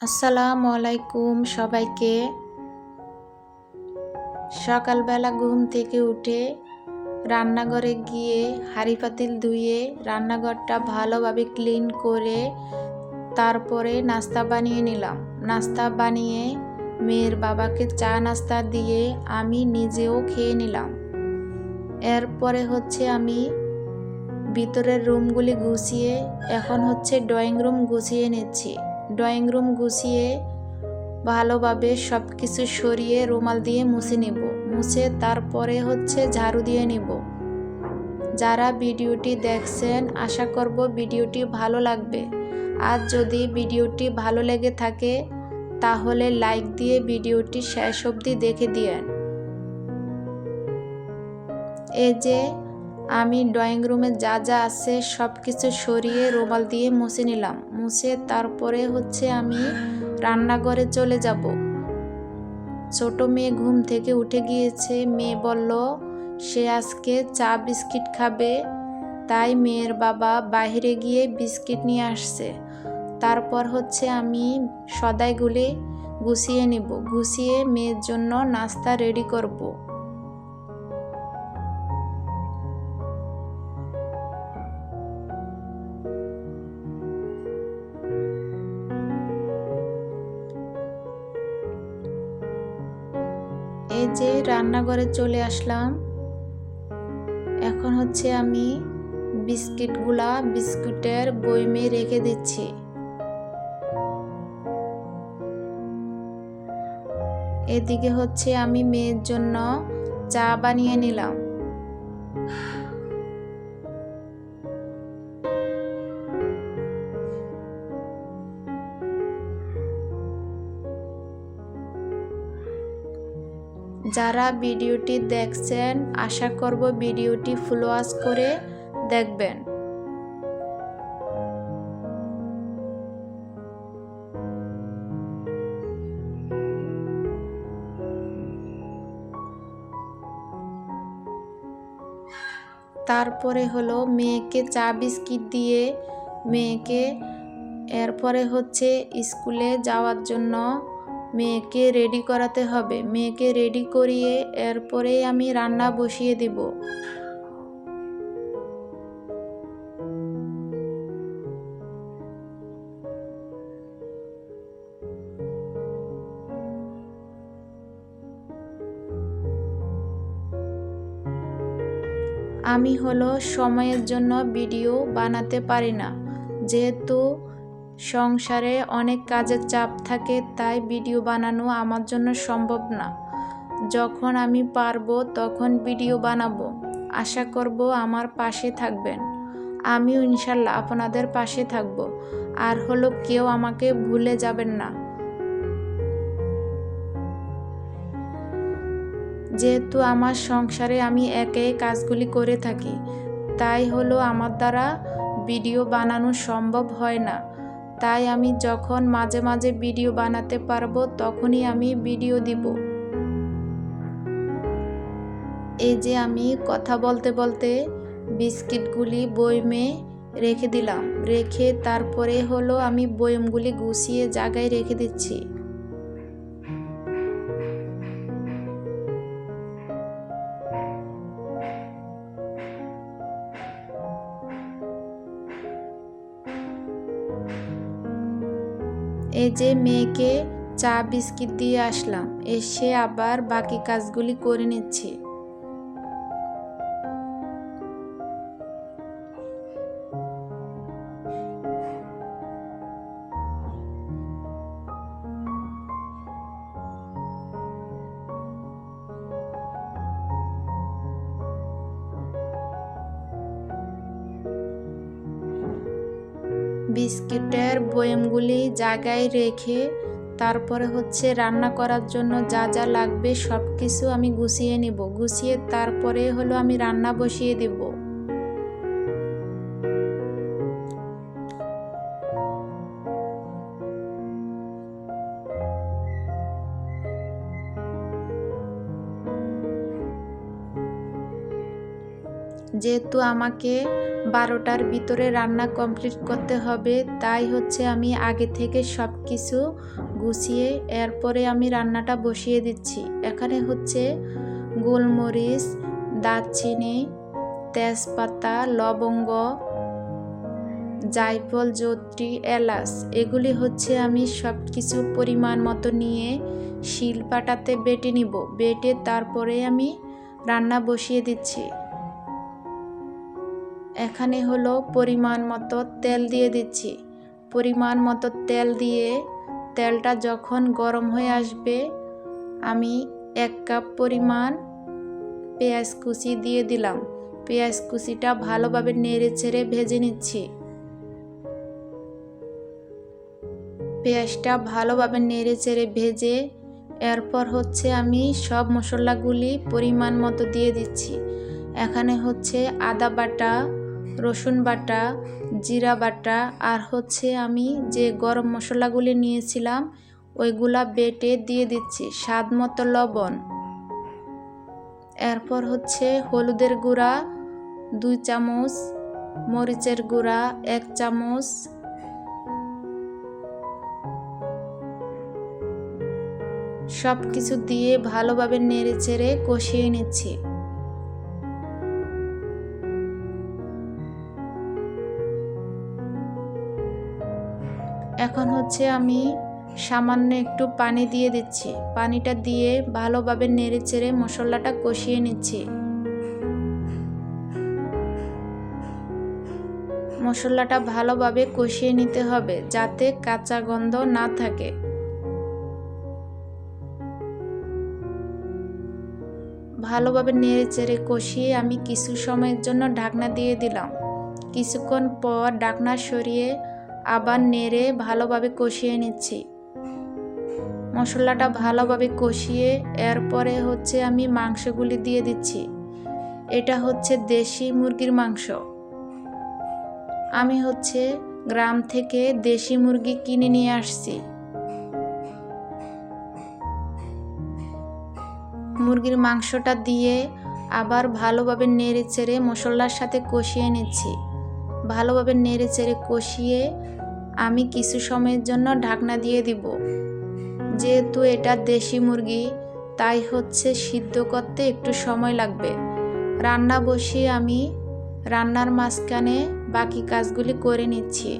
আসসালামু আলাইকুম সবাইকে। সকালবেলা ঘুম থেকে উঠে রান্নাঘরে গিয়ে হাঁড়ি পাতিল ধুয়ে রান্নাঘরটা ভালোভাবে ক্লিন করে তারপরে নাস্তা বানিয়ে নিলাম। নাস্তা বানিয়ে মেয়ের বাবাকে চা নাস্তা দিয়ে আমি নিজেও খেয়ে নিলাম। এরপরে হচ্ছে আমি ভিতরের রুমগুলি গুছিয়ে, এখন হচ্ছে ড্রয়িং রুম গুছিয়ে নিচ্ছি। ড্রয়িং রুম গুছিয়ে ভালোভাবে সব কিছু সরিয়ে রুমাল দিয়ে মুছে নেব। মুছে তারপরে হচ্ছে ঝাড়ু দিয়ে নেব। যারা ভিডিওটি দেখছেন, আশা করব ভিডিওটি ভালো লাগবে। আর যদি ভিডিওটি ভালো লেগে থাকে তাহলে লাইক দিয়ে ভিডিওটি শেষ অবধি দেখে দিয়েন। এই যে, আমি ড্রয়িং রুমে যা যা আছে সব কিছু সরিয়ে রুমাল দিয়ে মুছে নিলাম। মুছে তারপরে হচ্ছে আমি রান্নাঘরে চলে যাব। ছোট মেয়ে ঘুম থেকে উঠে গিয়েছে। মেয়ে বলল, সে আজকে চা বিস্কিট খাবে। তাই মেয়ের বাবা বাইরে গিয়ে বিস্কিট নিয়ে আসছে। তারপর হচ্ছে আমি সদাইগুলি গুছিয়ে নিব, গুছিয়ে মেয়ের জন্য নাস্তা রেডি করব। এই যে রান্নাঘরে চলে আসলাম। এখন হচ্ছে আমি বিস্কিটগুলা বিস্কুটের বইমে রেখে দিচ্ছি। এদিকে হচ্ছে আমি মেয়ের জন্য চা বানিয়ে নিলাম। যারা ভিডিওটি দেখছেন, আশা করব ভিডিওটি ফুল করে দেখবেন। তারপরে হলো মেয়েকে চা বিস্কিট দিয়ে মেয়েকে, এরপরে হচ্ছে স্কুলে যাওয়ার জন্য মেয়েকে রেডি করাতে হবে। মেয়েকে রেডি করিয়ে এরপরেই আমি রান্না বসিয়ে দেব। আমি হলো সময়ের জন্য ভিডিও বানাতে পারি না। যেহেতু সংসারে অনেক কাজের চাপ থাকে, তাই ভিডিও বানানো আমার জন্য সম্ভব না। যখন আমি পারব তখন ভিডিও বানাবো। আশা করব আমার পাশে থাকবেন। আমিও ইনশাল্লাহ আপনাদের পাশে থাকব। আর হলো কেউ আমাকে ভুলে যাবেন না। যেহেতু আমার সংসারে আমি একে কাজগুলি করে থাকি, তাই হলো আমার দ্বারা ভিডিও বানানো সম্ভব হয় না। তাই আমি যখন মাঝে মাঝে ভিডিও বানাতে পারব, তখনই আমি ভিডিও দিব। এই যে আমি কথা বলতে বলতে বিস্কিটগুলি বয়মে রেখে দিলাম। রেখে তারপরে হলো আমি বয়মগুলি গুছিয়ে জায়গায় রেখে দিচ্ছি। এই যে মেয়েকে চা বিস্কিট দিয়ে আসলাম এসে আবার বাকি কাজগুলি করে নিচ্ছি। বিস্কিটের বয়ামগুলি জায়গায় রেখে তারপরে হচ্ছে রান্না করার জন্য যা যা লাগবে সব কিছু আমি গুছিয়ে নেব। গুছিয়ে তারপরে হলো আমি রান্না বসিয়ে দেব। যেহেতু আমাকে বারোটার ভিতরে রান্না কমপ্লিট করতে হবে, তাই হচ্ছে আমি আগে থেকে সব কিছু গুছিয়ে এরপরে আমি রান্নাটা বসিয়ে দিচ্ছি। এখানে হচ্ছে গোলমরিচ, দারচিনি, তেজপাতা, লবঙ্গ, জায়ফল জত্রি এলাচ, এগুলি হচ্ছে আমি সব কিছু পরিমাণ মতো নিয়ে শিল পাটাতে বেটে নিব। বেটে তারপরে আমি রান্না বসিয়ে দিচ্ছি। এখানে হলো পরিমাণ মতো তেল দিয়ে দিচ্ছি। পরিমাণ মতো তেল দিয়ে তেলটা যখন গরম হয়ে আসবে, আমি এক কাপ পরিমাণ পেঁয়াজ কুচি দিয়ে দিলাম। পেঁয়াজ কুচিটা ভালোভাবে নেড়ে ছেড়ে ভেজে নিচ্ছি। পেঁয়াজটা ভালোভাবে নেড়ে চেড়ে ভেজে এরপর হচ্ছে আমি সব মশলাগুলি পরিমাণ মতো দিয়ে দিচ্ছি। এখানে হচ্ছে আদা বাটা রসুন বাটা, জিরা বাটা, আর হচ্ছে আমি যে গরম মশলাগুলি নিয়েছিলাম, ওইগুলা বেটে দিয়ে দিচ্ছি, স্বাদ মতো লবণ। এরপর হচ্ছে হলুদের গুঁড়া, দুই চামচ, মরিচের গুঁড়া, এক চামচ। সব কিছু দিয়ে ভালোভাবে নেড়ে চেড়ে কষিয়ে নিচ্ছি। হচ্ছে আমি সামান্য একটু পানি দিয়ে দিচ্ছি। পানিটা দিয়ে ভালোভাবে নেড়ে চেড়ে মশলাটা কষিয়ে নিচ্ছি। মশলাটা ভালোভাবে কষিয়ে নিতে হবে যাতে কাঁচা গন্ধ না থাকে। ভালোভাবে নেড়ে চেড়ে কষিয়ে আমি কিছু সময়ের জন্য ঢাকনা দিয়ে দিলাম। কিছুক্ষণ পর ঢাকনা সরিয়ে আবার নেড়ে ভালোভাবে কষিয়ে নিচ্ছি। মশলাটা ভালোভাবে কষিয়ে এরপরে হচ্ছে আমি মাংসগুলি দিয়ে দিচ্ছি। এটা হচ্ছে দেশি মুরগির মাংস। আমি হচ্ছে গ্রাম থেকে দেশি মুরগি কিনে নিয়ে আসছি। মুরগির মাংসটা দিয়ে আবার ভালোভাবে নেড়ে চেড়ে মশলার সাথে কষিয়ে নিচ্ছি। ভালোভাবে নেড়ে চেড়ে কষিয়ে আমি কিছু সময়ের জন্য ঢাকনা দিয়ে দিব। যেহেতু এটা দেশি মুরগি, তাই হচ্ছে সিদ্ধ করতে একটু সময় লাগবে। রান্না বসিয়ে আমি রান্নার মাঝখানে বাকি কাজগুলি করে নিচ্ছি।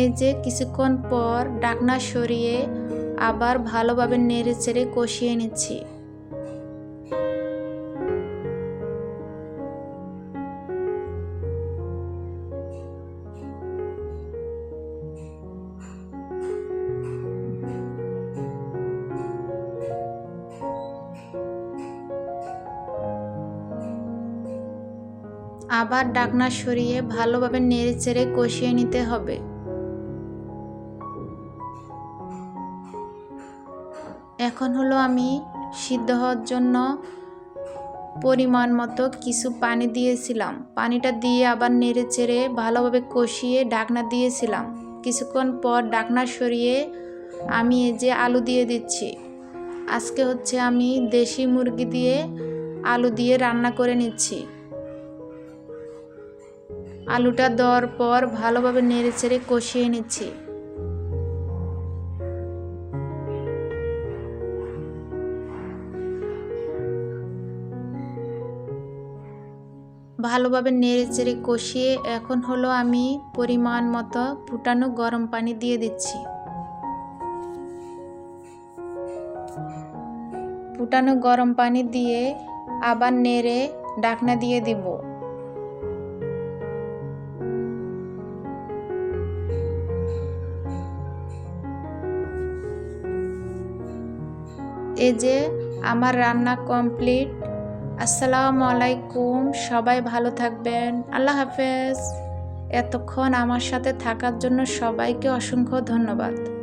এই যে কিছুক্ষণ পর ডাকনা সরিয়ে আবার ভালোভাবে নেড়ে চেড়ে কষিয়ে নিচ্ছি। আবার ডাকনা সরিয়ে ভালোভাবে নেড়ে চেড়ে কষিয়ে নিতে হবে। এখন হলো আমি সিদ্ধ হওয়ার জন্য পরিমাণ মতো কিছু পানি দিয়েছিলাম। পানিটা দিয়ে আবার নেড়ে চেড়ে ভালোভাবে কষিয়ে ডাকনা দিয়েছিলাম। কিছুক্ষণ পর ডাকনা সরিয়ে আমি এই যে আলু দিয়ে দিচ্ছি। আজকে হচ্ছে আমি দেশি মুরগি দিয়ে আলু দিয়ে রান্না করে নিচ্ছি। আলুটা দেওয়ার পর ভালোভাবে নেড়ে চেড়ে কষিয়ে নিচ্ছি। ভালোভাবে নেড়ে চেড়ে কষিয়ে এখন হলো আমি পরিমাণ মতো ফুটানো গরম পানি দিয়ে দিচ্ছি। ফুটানো গরম পানি দিয়ে আবার নেড়ে ডাকনা দিয়ে দিব। এই যে আমার রান্না কমপ্লিট আসসালামু আলাইকুম, সবাই ভালো থাকবেন। আল্লাহ হাফেজ। এতক্ষণ আমার সাথে থাকার জন্য সবাইকে অসংখ্য ধন্যবাদ।